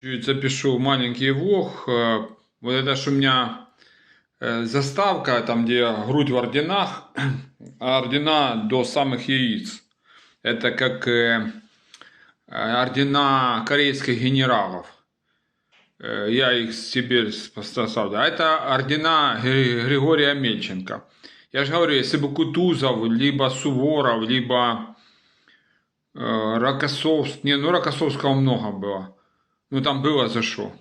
Запишу маленький влог. Вот это ж у меня заставка, там где грудь в орденах, а ордена до самых яиц. Это как ордена корейских генералов. Я их себе поставлю. А это ордена Гри- Григория Мельченко. Я же говорю, если бы Кутузов, либо Суворов, либо Рокоссовский, не, ну Рокоссовского много было. Ну там было за что.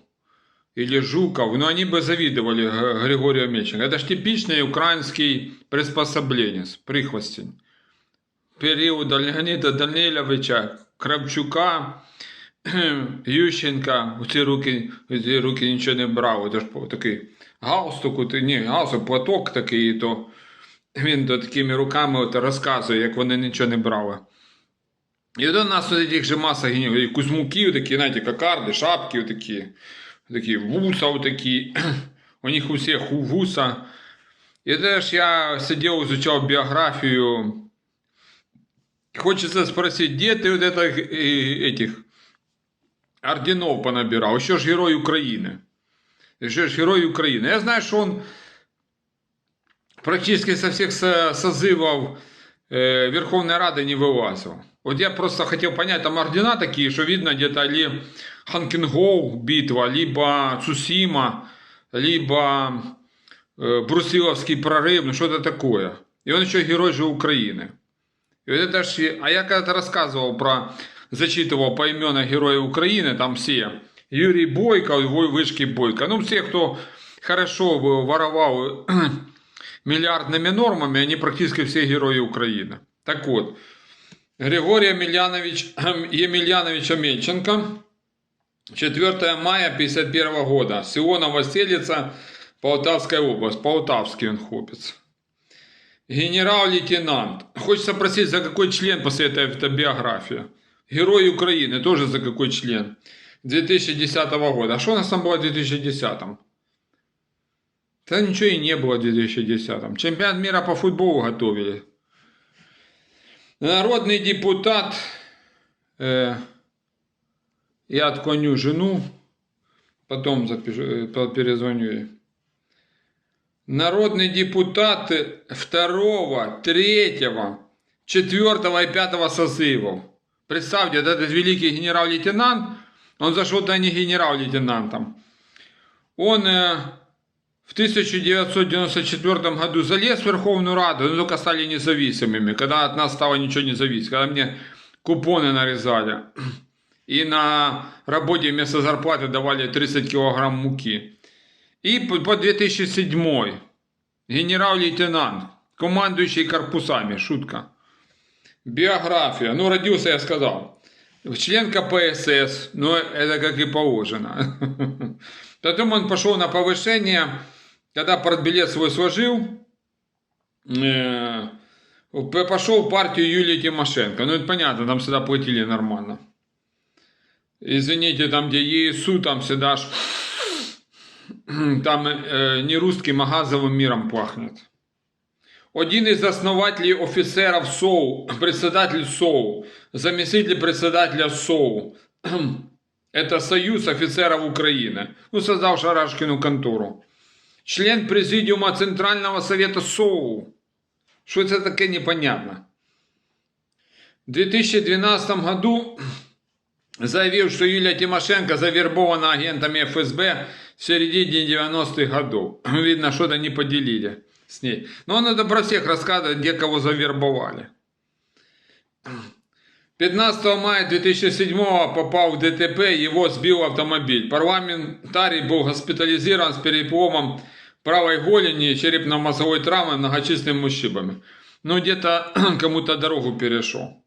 Или Жуков, ну они бы завидовали Г- Григорию Мельченко. Это ж типичный украинский приспособленец, прихвостень. Периода Леонида Даниловича, Кравчука, Ющенка, ці руки, ці руки нічого не брав. Це ж по- такий галстук, от, ні, галстук, платок такий, і то він то такими руками от розказує, як вони нічого не брали. І до нас тут таких же маса генів, і кузьмуки, такі, знаєте, кокарди, шапки такі, такі вуса такі, у них у всіх у вуса. І теж я сидів, изучав біографію. Хочется спросить, где ты вот это, э, этих орденов понабирал? Еще ж герой Украины. Еще ж герой Украины. Я знаю, что он практически со всех со- созывов э, Верховной Рады не вылазил. Вот я просто хотел понять, там ордена такие, что видно где-то ли Ханкингоу битва, либо Цусима, либо э, Брусиловский прорыв, ну что-то такое. И он еще герой же Украины. И вот это ж, а я когда-то рассказывал про, зачитывал по именам героев Украины, там все, Юрий Бойко, Вышки Бойко, ну все, кто хорошо воровал миллиардными нормами, они практически все герои Украины. Так вот, Григорий Емельянович, Емельянович Амельченко, 4 мая 51 года, село Новоселица, Полтавская область, Полтавский он хлопец. Генерал-лейтенант. Хочется спросить, за какой член после этой автобиографии? Герой Украины, тоже за какой член? 2010 года. А что у нас там было в 2010? Да ничего и не было в 2010. Чемпионат мира по футболу готовили. Народный депутат, э, я отклоню жену, потом запишу, перезвоню ей. Народный депутат 2, 3, 4 и 5 созывов. Представьте, этот великий генерал-лейтенант, он зашел да не генерал-лейтенантом. Он э, в 1994 году залез в Верховную Раду, но только стали независимыми, когда от нас стало ничего не зависеть, когда мне купоны нарезали. И на работе вместо зарплаты давали 30 килограмм муки. И по по 2007 генерал-лейтенант, командующий корпусами, шутка. Биография, ну родился, я сказал. Член КПСС, ну это как и положено. Потом он пошел на повышение, когда портбилет свой сложил, э, пошел в партию Юлии Тимошенко. Ну это понятно, там всегда платили нормально. Извините, там где ЕСУ, там всегда ж там е, не русским, а газовым миром пахнет. Один из основателей офицеров СОУ, председатель СОУ, заместитель председателя СОУ. Это Союз офицеров Украины. Ну, создал Шарашкину контору. Член президиума Центрального совета СОУ. Что это такое непонятно. В 2012 году заявил, что Юлия Тимошенко завербована агентами ФСБ в середине 90-х годов. Видно, что-то не поделили с ней. Но он это про всех рассказывает, где кого завербовали. 15 мая 2007 попал в ДТП, его сбил автомобиль. Парламентарий был госпитализирован с переломом правой голени, черепно-мозговой травмой, многочисленными ушибами. Ну, где-то кому-то дорогу перешел.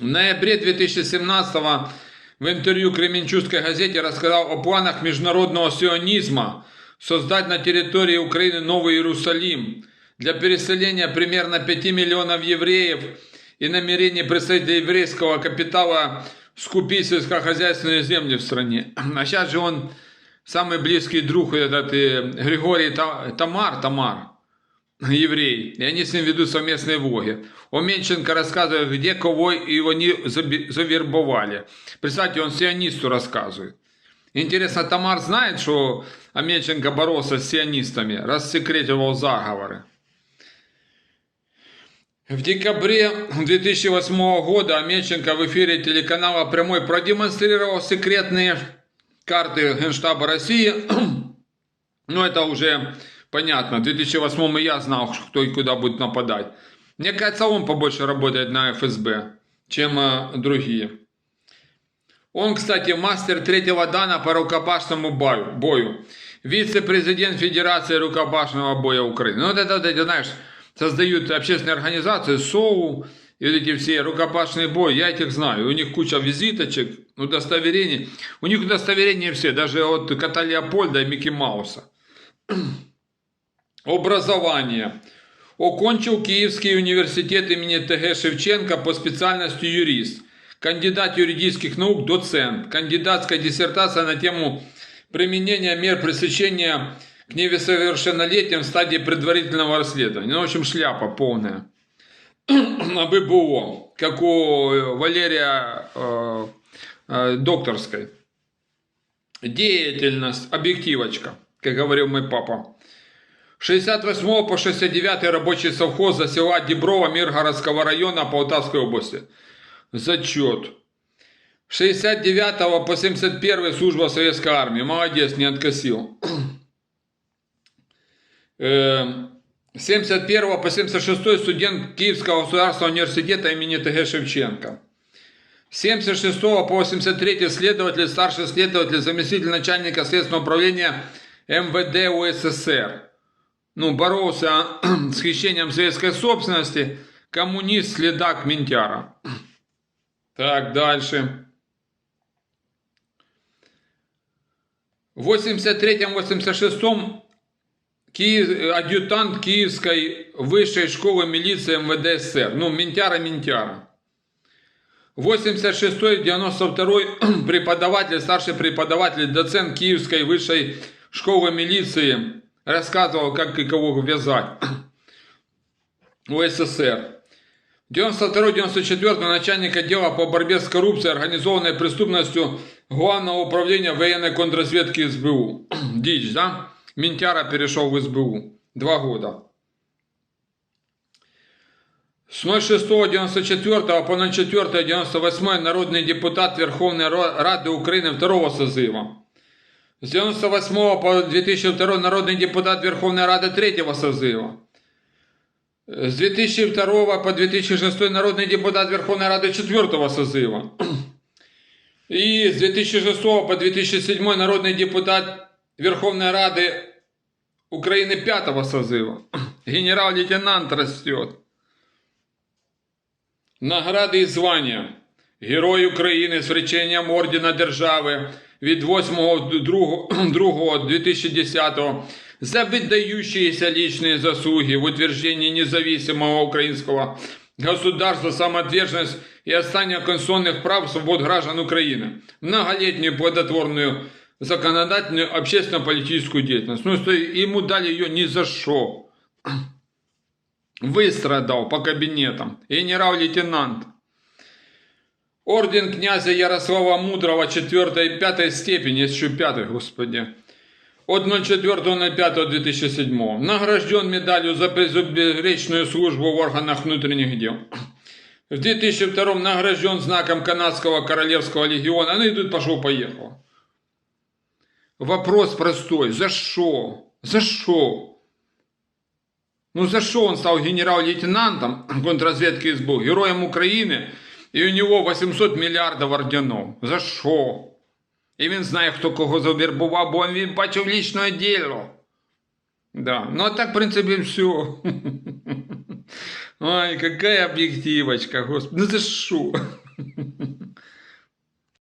В ноябре 2017 в интервью Кременчугской газете рассказал о планах международного сионизма создать на территории Украины Новый Иерусалим для переселения примерно 5 миллионов евреев и намерение представителей еврейского капитала скупить сельскохозяйственные земли в стране. А сейчас же он самый близкий друг этот э, Григорий Та- Тамар, Тамар, еврей, и они с ним ведут совместные влоги. Оменченко рассказывает, где кого они заби- завербовали. Представьте, он сионисту рассказывает. Интересно, Тамар знает, что Амельченко боролся с сионистами, рассекретивал заговоры. В декабре 2008 года Амельченко в эфире телеканала «Прямой» продемонстрировал секретные карты Генштаба России. Ну, это уже понятно. В 2008 и я знал, кто и куда будет нападать. Мне кажется, он побольше работает на ФСБ, чем э, другие. Он, кстати, мастер третьего дана по рукопашному бою. бою. Вице-президент Федерации рукопашного боя Украины. Ну, вот это, вот эти, знаешь, создают общественные организации, СОУ, и вот эти все рукопашные бои, я этих знаю. У них куча визиточек, удостоверений. У них удостоверения все, даже от кота Леопольда и Микки Мауса. Образование. Окончил Киевский университет имени ТГ Шевченко по специальности юрист. Кандидат юридических наук, доцент. Кандидатская диссертация на тему применения мер пресечения к несовершеннолетним в стадии предварительного расследования. Ну, в общем, шляпа полная. Об ИБО, как у Валерия э, э, Докторской. Деятельность, объективочка, как говорил мой папа. 68 по 69 рабочий совхоз за села Деброва Миргородского района Полтавской области. Зачет. 69 по 71 служба Советской армии. Молодец, не откосил. 71 по 76 студент Киевского государственного университета имени ТГ Шевченко. 76 по 83 следователь, старший следователь, заместитель начальника следственного управления МВД УССР. Ну, боролся с хищением советской собственности, коммунист, следак Ментяра. Так, дальше. В 83-86 Киев, адъютант Киевской высшей школы милиции МВД СССР. Ну, Ментяра Ментяра. 86-92 преподаватель, старший преподаватель, доцент Киевской высшей школы милиции рассказывал, как и кого вязать у СССР. 92-94 начальник отдела по борьбе с коррупцией, организованной преступностью Главного управления военной контрразведки СБУ. Дичь, да? Ментяра перешел в СБУ. Два года. С 06-94 по 04-98 народный депутат Верховной Рады Украины второго созыва. С 98 по 2002 народный депутат Верховной Рады третьего созыва. С 2002 по 2006 народный депутат Верховной Рады четвертого созыва. И с 2006 по 2007 народный депутат Верховной Рады Украины пятого созыва. Генерал-лейтенант растет. Награди і звання. Герой України з врученням ордена держави від 8.2.2010 за выдающиеся личные заслуги в утверждении независимого украинского государства, самоотверженность и отстание конституционных прав и свобод граждан Украины, многолетнюю плодотворную законодательную общественно-политическую деятельность. Ну, что ему дали ее ни за что. Выстрадал по кабинетам. Генерал-лейтенант. Орден князя Ярослава Мудрого 4 и 5 степени, еще 5, господи. От 04.05.2007. Награжден медалью за безупречную службу в органах внутренних дел. В 2002 награжден знаком канадского королевского легиона. Ну и тут пошел-поехал. Вопрос простой. За что? За что? Ну за что он стал генерал-лейтенантом контрразведки СБУ, героем Украины, и у него 800 миллиардов орденов? За что? І він знає, хто кого завербував, бо він бачив лічне діло. Да. Ну а так, в принципе, все. Ой, какая объективочка, господи. Ну за что?